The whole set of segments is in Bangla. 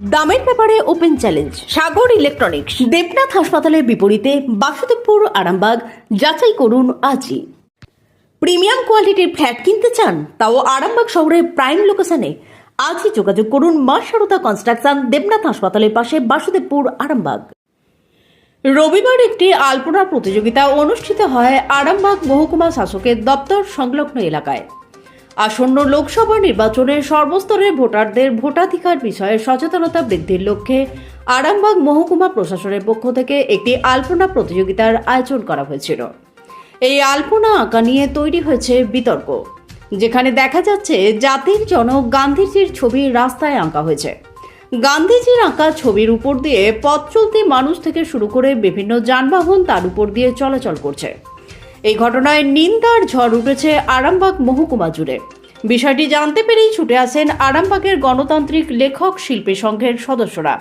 দামের ব্যাপারে open challenge Sagar electronics Debnath হাসপাতালের বিপরীতে বাসুদেবপুর, আরামবাগ, যাচাই করুন আজই। প্রিমিয়াম কোয়ালিটির ফ্ল্যাট কিনতে চান, তাও আরামবাগ শহরের প্রাইম লোকেশনে আজই যোগাযোগ করুন মা সারদা কনস্ট্রাকশন দেবনাথ হাসপাতালের পাশে বাসুদেবপুর, আরামবাগ। রবিবার একটি আলপনা প্রতিযোগিতা অনুষ্ঠিত হয় আরামবাগ মহকুমা শাসকের দপ্তর সংলগ্ন এলাকায়। আসন্ন লোকসভা নির্বাচনে সর্বস্তরের ভোটারদের ভোটাধিকার বিষয়ে সচেতনতা বৃদ্ধির লক্ষ্যে আরামবাগ মহকুমা প্রশাসনের পক্ষ থেকে একটি আলপনা প্রতিযোগিতার আয়োজন করা হয়েছিল। এই আলপনা আঁকা নিয়ে তৈরি হয়েছে বিতর্ক, যেখানে দেখা যাচ্ছে জাতির জনক গান্ধীজির ছবি রাস্তায় আঁকা হয়েছে। গান্ধীজির আঁকা ছবির উপর দিয়ে পথ চলতি মানুষ থেকে শুরু করে বিভিন্ন যানবাহন তার উপর দিয়ে চলাচল করছে। এই ঘটনায় নিন্দার ঝড় উঠেছে আরামবাগ মহকুমা জুড়ে। বিষয়টি জানতে পেরেই ছুটে আসেন আরামবাগের গণতান্ত্রিক লেখক শিল্পী সংঘের সদস্যরা।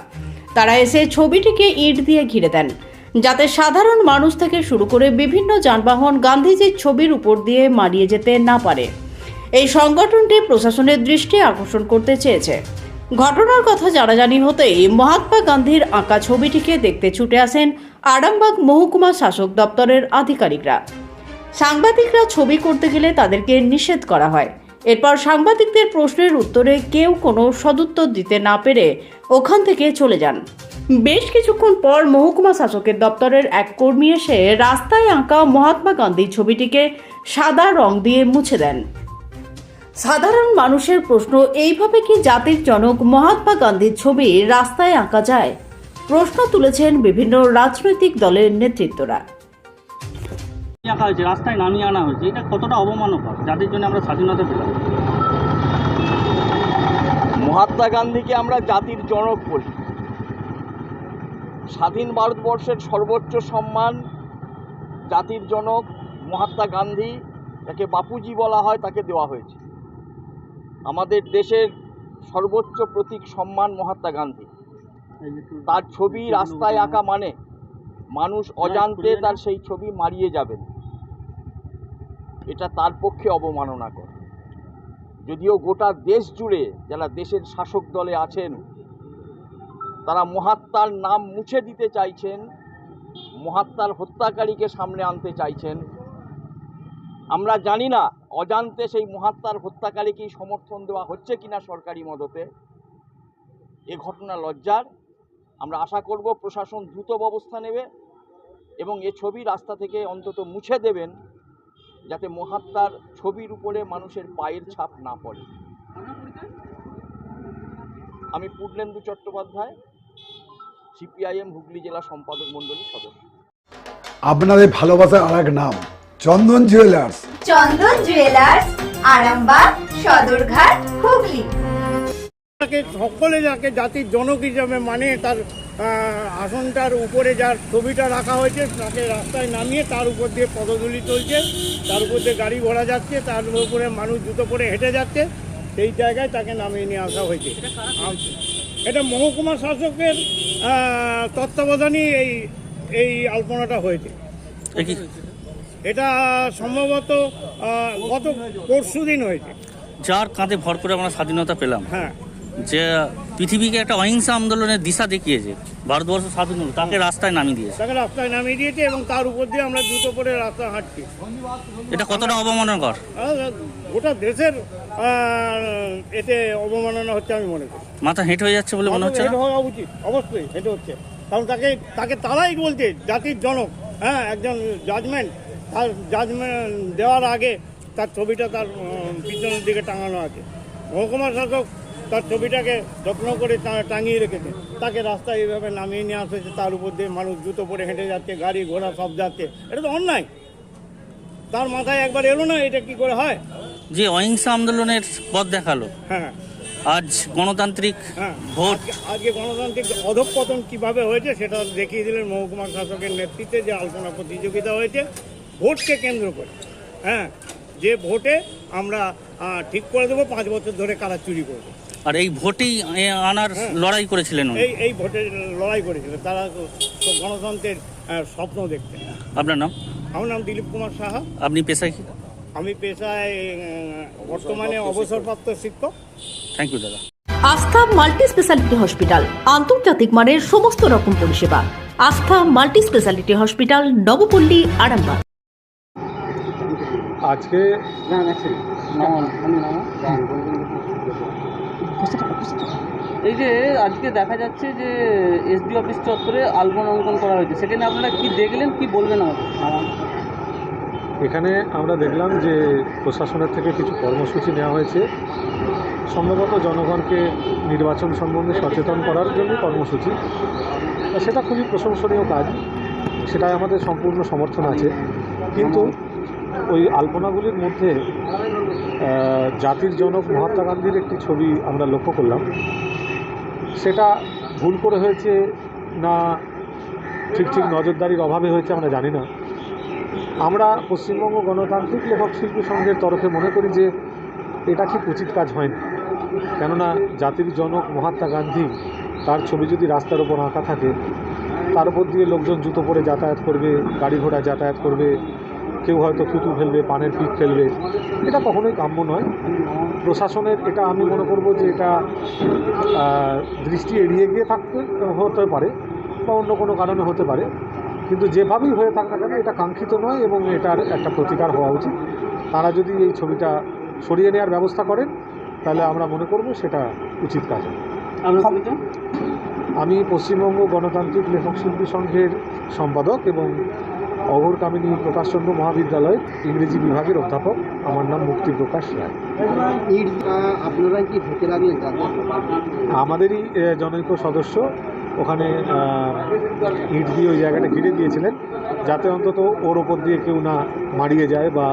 তারা এসে ছবিটিকে ইট দিয়ে ঘিরে দেন, যাতে সাধারণ মানুষ থেকে শুরু করে বিভিন্ন যানবাহন গান্ধীজির ছবির উপর দিয়ে মারিয়ে যেতে না পারে। এই সংগঠনটি প্রশাসনের দৃষ্টি আকর্ষণ করতে চেয়েছে। ঘটনার কথা জানাজানি হতেই মহাত্মা গান্ধীর আঁকা ছবিটিকে দেখতে ছুটে আসেন আরামবাগ মহকুমা শাসক দপ্তরের আধিকারিকরা। সাংবাদিকরা ছবি করতে গেলে তাদেরকে নিষেধ করা হয়। এরপর সাংবাদিকদের প্রশ্নের উত্তরে কেউ কোনো সদুত্তর দিতে না পেরে ওখান থেকে চলে যান। বেশ কিছুক্ষণ পর মহকুমা শাসকের দপ্তরের এক কর্মী এসে রাস্তায় আঁকা মহাত্মা গান্ধীর ছবিটিকে সাদা রং দিয়ে মুছে দেন। সাধারণ মানুষের প্রশ্ন, এইভাবে কি জাতির জনক মহাত্মা গান্ধীর ছবি রাস্তায় আঁকা যায়? প্রশ্ন তুলেছেন বিভিন্ন রাজনৈতিক দলের নেতৃত্বরা। আঁকা হয়েছে রাস্তায় নামিয়ে আনা হয়েছে এটা কতটা অবমানকর যাদের জন্য আমরা স্বাধীনতা পেলাম? মহাত্মা গান্ধীকে আমরা জাতির জনক বলি। স্বাধীন ভারতবর্ষের সর্বোচ্চ সম্মান জাতির জনক মহাত্মা গান্ধী যাকে বাপুজি বলা হয় তাকে দেওয়া হয়েছে। আমাদের দেশের সর্বোচ্চ প্রতীক সম্মান মহাত্মা গান্ধী। তার ছবি রাস্তায় আঁকা মানে মানুষ অজান্তে তার সেই ছবি মারিয়ে যাবেন। এটা তার পক্ষে অবমাননাকর। যদিও গোটা দেশ জুড়ে যারা দেশের শাসক দলে আছেন, তারা মহাত্মার নাম মুছে দিতে চাইছেন, মহাত্মার হত্যাকারীকে সামনে আনতে চাইছেন। আমরা জানি না, অজান্তে সেই মহাত্মার হত্যাকারীকেই সমর্থন দেওয়া হচ্ছে কিনা সরকারি মদতে। এ ঘটনা লজ্জার। আমরা আশা করব প্রশাসন দ্রুত ব্যবস্থা নেবে এবং এ ছবি রাস্তা থেকে অন্তত মুছে দেবেন। যাতে মহাত্মার ছবির উপরে মানুষের পায়ের ছাপ না পড়ে। আমি পূর্ণেন্দু চট্টোপাধ্যায় সিপিআইএম হুগলি জেলা সম্পাদক মণ্ডলীর সদস্য। আপনাদের ভালোবাসার আর এক নাম চন্দন জুয়েলার্স। চন্দন জুয়েলার্স আরামবাগ সদরঘাট হুগলি। সকলে যাকে জাতির জনক হিসাবে মানে তার আসনটার উপরে যার ছবিটা রাখা হয়েছে তাকে রাস্তায় নামিয়ে তার উপর দিয়ে পদধূলি চলছে। তার উপর দিয়ে গাড়ি ঘোড়া যাচ্ছে তার উপরে মানুষ জুতো পরে হেঁটে যাচ্ছে। সেই জায়গায় তাকে নামিয়ে নিয়ে আসা হয়েছে। এটা মহকুমা শাসকের আহ, তত্ত্বাবধানেই এই এই আলপনাটা হয়েছে। এটা সম্ভবত গত পরশু দিন হয়েছে। যার কাঁধে ভর করে আমরা স্বাধীনতা পেলাম। হ্যাঁ। যে পৃথিবীকে একটা অহিংসা আন্দোলনের দিশা দেখিয়েছে ভারতবর্ষ স্বাধীন হলো তাকে রাস্তায় নামিয়ে দিয়েছে। তাকে রাস্তায় নামিয়ে দিয়েছে এবং তার উপর দিয়ে আমরা জুতো পরে রাস্তা হাঁটছি। এটা কতটা অবমাননাকর? গোটা দেশের এতে অবমাননা হচ্ছে আমি মনে করি। মাথা হেঁট হয়ে যাচ্ছে বলে মনে হচ্ছে হওয়া উচিত অবশ্যই হেঁটে হচ্ছে। কারণ তাকে তাকে তারাই বলছে জাতির জনক হ্যাঁ একজন জাজমেন্ট তার জাজমেন্ট দেওয়ার আগে তার ছবিটা তার পিছনের দিকে টাঙানো আছে। মহকুমা শাসক তার ছবিটাকে যত্ন করে টাঙিয়ে রেখেছে। তাকে রাস্তায় এইভাবে নামিয়ে নিয়ে আসেছে তার উপর দিয়ে মানুষ জুতো পরে হেঁটে যাচ্ছে গাড়ি ঘোড়া সব যাচ্ছে। এটা তো অন্যায়। তার মাথায় একবার এলো না এটা কি করে হয়? যে অহিংসা আন্দোলনের পথ দেখাল। হ্যাঁ। আজ গণতান্ত্রিক হ্যাঁ। ভোট। আজকে- আজকে গণতান্ত্রিক অধঃপতন কীভাবে হয়েছে সেটা দেখিয়ে দিলেন মহকুমা শাসকের নেতৃত্বে যে আলোচনা প্রতিযোগিতা হয়েছে ভোটকে কেন্দ্র করে। হ্যাঁ যে ভোটে আমরা ঠিক করে দেবো পাঁচ বছর ধরে কারা চুরি করবে। আর এই ভোটেই আনার লড়াই করেছিলেন এই এই ভোটে লড়াই করেছিল তারা গণতন্ত্রের স্বপ্ন দেখতেন। আপনার নাম? আমার নাম দিলীপ কুমার সাহা। আপনি পেশায় কি? আমি পেশায় বর্তমানে অবসরপ্রাপ্ত শিক্ষক। থ্যাংক ইউ দাদা। আস্থা মাল্টি স্পেশালিটি হসপিটাল আন্তর্জাতিক মানের সমস্ত রকম পরিষেবা। Astha multi speciality hospital Nabapalli Arambagh. আজকে এই যে আজকে দেখা যাচ্ছে যে এসডি অফিস চত্বরে আলপন অঙ্কন করা হয়েছে। সেখানে আপনারা কি দেখলেন, কি বলবেন আমাদের এখানে আমরা দেখলাম যে প্রশাসনের থেকে কিছু কর্মসূচি নেওয়া হয়েছে। সম্ভবত জনগণকে নির্বাচন সম্বন্ধে সচেতন করার জন্য কর্মসূচি। সেটা খুবই প্রশংসনীয় কাজ। সেটাই আমাদের সম্পূর্ণ সমর্থন আছে। কিন্তু ওই আলপনাগুলির মধ্যে জাতির জনক মহাত্মা গান্ধীর একটি ছবি আমরা লক্ষ্য করলাম। সেটা ভুল করে হয়েছে না ঠিক ঠিক নজরদারির অভাবে হয়েছে আমরা জানি না। আমরা পশ্চিমবঙ্গ গণতান্ত্রিক লেখক শিল্পী সংঘের তরফে মনে করি যে এটা ঠিক উচিত কাজ হয়নি। কেননা জাতির জনক মহাত্মা গান্ধী তার ছবি যদি রাস্তার ওপর আঁকা থাকে, তার উপর দিয়ে লোকজন জুতো পরে যাতায়াত করবে, গাড়ি ঘোড়া যাতায়াত করবে কেউ হয়তো থুতু ফেলবে পানের পিক ফেলবে এটা কখনোই কাম্য নয়। প্রশাসনের এটা আমি মনে করব যে এটা দৃষ্টি এড়িয়ে গিয়ে থাকতে হতে পারে বা অন্য কোনো কারণে হতে পারে। কিন্তু যেভাবেই হয়ে থাক না কেন এটা কাঙ্ক্ষিত নয় এবং এটার একটা প্রতিকার হওয়া উচিত। তারা যদি এই ছবিটা সরিয়ে নেওয়ার ব্যবস্থা করেন তাহলে আমরা মনে করব সেটা উচিত কাজ হবে। আমি পশ্চিমবঙ্গ গণতান্ত্রিক লেখক শিল্পী সংঘের সম্পাদক এবং অঘোর কামিনী প্রকাশচন্দ্র মহাবিদ্যালয়ের ইংরেজি বিভাগের অধ্যাপক। আমার নাম মুক্তি প্রকাশ রায়। ইট আপনারা কি লাগলেন আমাদেরই জনৈক সদস্য ওখানে ইট দিয়ে ওই জায়গাটা ঘিরে দিয়েছিলেন যাতে অন্তত ওর ওপর দিয়ে কেউ না মারিয়ে যায় বা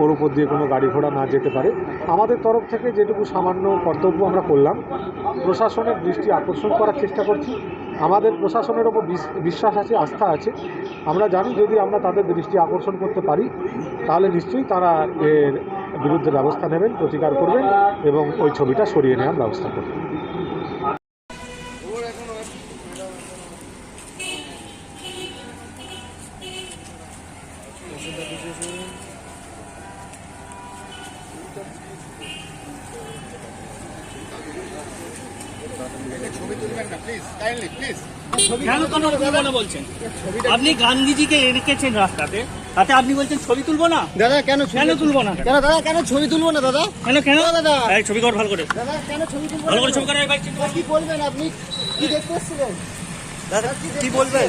ওর ওপর দিয়ে কোনো গাড়ি ঘোড়া না যেতে পারে। আমাদের তরফ থেকে যেটুকু সামান্য কর্তব্য আমরা করলাম প্রশাসনের দৃষ্টি আকর্ষণ করার চেষ্টা করছি। আমাদের প্রশাসনের ওপর বিশ- বিশ্বাস আছে, আস্থা আছে। আমরা জানি যদি আমরা তাদের দৃষ্টি আকর্ষণ করতে পারি, তাহলে নিশ্চয়ই তারা এর বিরুদ্ধে ব্যবস্থা নেবেন, প্রতিকার করবেন এবং ওই ছবিটা সরিয়ে নেওয়ার ব্যবস্থা করবেন। কেন কেন তুলবো বলছেন আপনি গান্ধীজিকে রেখেছেন রাস্তাতে তাতে আপনি বলছেন ছবি তুলবো না? দাদা কেন ছবি কেন তুলবো না? কেন দাদা কেন ছবি তুলবো না দাদা? কেন কেন? দাদা। এই ছবি কর ভালো করে। দাদা কেন ছবি তুলবো ভালো করে ছবি করে এই বাইক চিন্তা কি বলবেন আপনি? কি দেখতে এসেছিলেন? দাদা কি বলবেন?